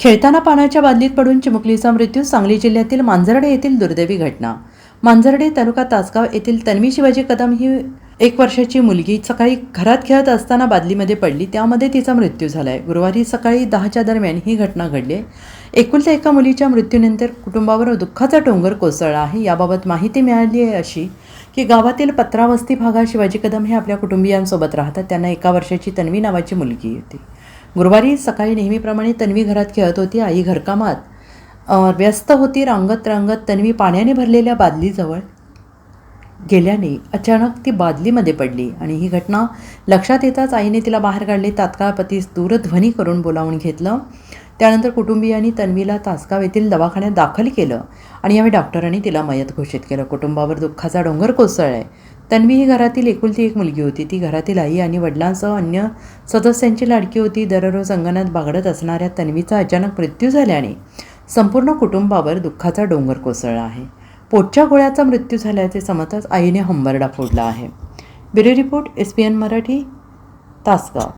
खेळताना पाण्याच्या बादलीत पडून चिमुकलीचा मृत्यू सांगली जिल्ह्यातील मांजर्डे येथील दुर्दैवी घटना. मांजर्डे तालुका तासगाव येथील तन्वी शिवाजी कदम ही एक वर्षाची मुलगी. सकाळी घरात खेळत असताना बादलीमध्ये पडली. त्यामध्ये तिचा मृत्यू झाला आहे गुरुवारी सकाळी दहाच्या दरम्यान ही घटना घडली. आहे. एकुलत्या एका मुलीच्या मृत्यूनंतर कुटुंबावर दुःखाचा डोंगर कोसळला आहे. याबाबत माहिती मिळाली आहे अशी की गावातील पत्रावस्ती भागात शिवाजी कदम हे आपल्या कुटुंबियांसोबत राहतात. त्यांना एका वर्षाची तन्वी नावाची मुलगी होती. गुरुवारी सकाळी नेहमीप्रमाणे तन्वी घरात खेळत होती आई घरकामात. व्यस्त होती रांगत रांगत तन्वी पाण्याने भरलेल्या बादलीजवळ गेल्याने अचानक ती बादलीमध्ये पडली आणि ही घटना लक्षात येताच आईने तिला बाहेर काढले तात्काळ पतीस दूरध्वनी करून बोलावून घेतलं. त्यानंतर कुटुंबियांनी तन्वीला तासगाव येथील दवाखान्यात दाखल केलं आणि यावेळी डॉक्टरांनी तिला मयत घोषित केलं. कुटुंबावर दुःखाचा डोंगर कोसळलाय. तन्वी ही घरातील एकुलती एक मुलगी होती. ती घरातील आई आणि वडिलांसह अन्य सदस्यांची लाडकी होती. दररोज अंगणात बागडत असणाऱ्या तन्वीचा अचानक मृत्यू झाल्याने संपूर्ण कुटुंबावर दुःखाचा डोंगर कोसळला आहे. पोटच्या गोळ्याचा मृत्यू झाल्याचे समजताच आईने हंबरडा फोडला आहे. Bureau report S P N Marathi Tasgaon.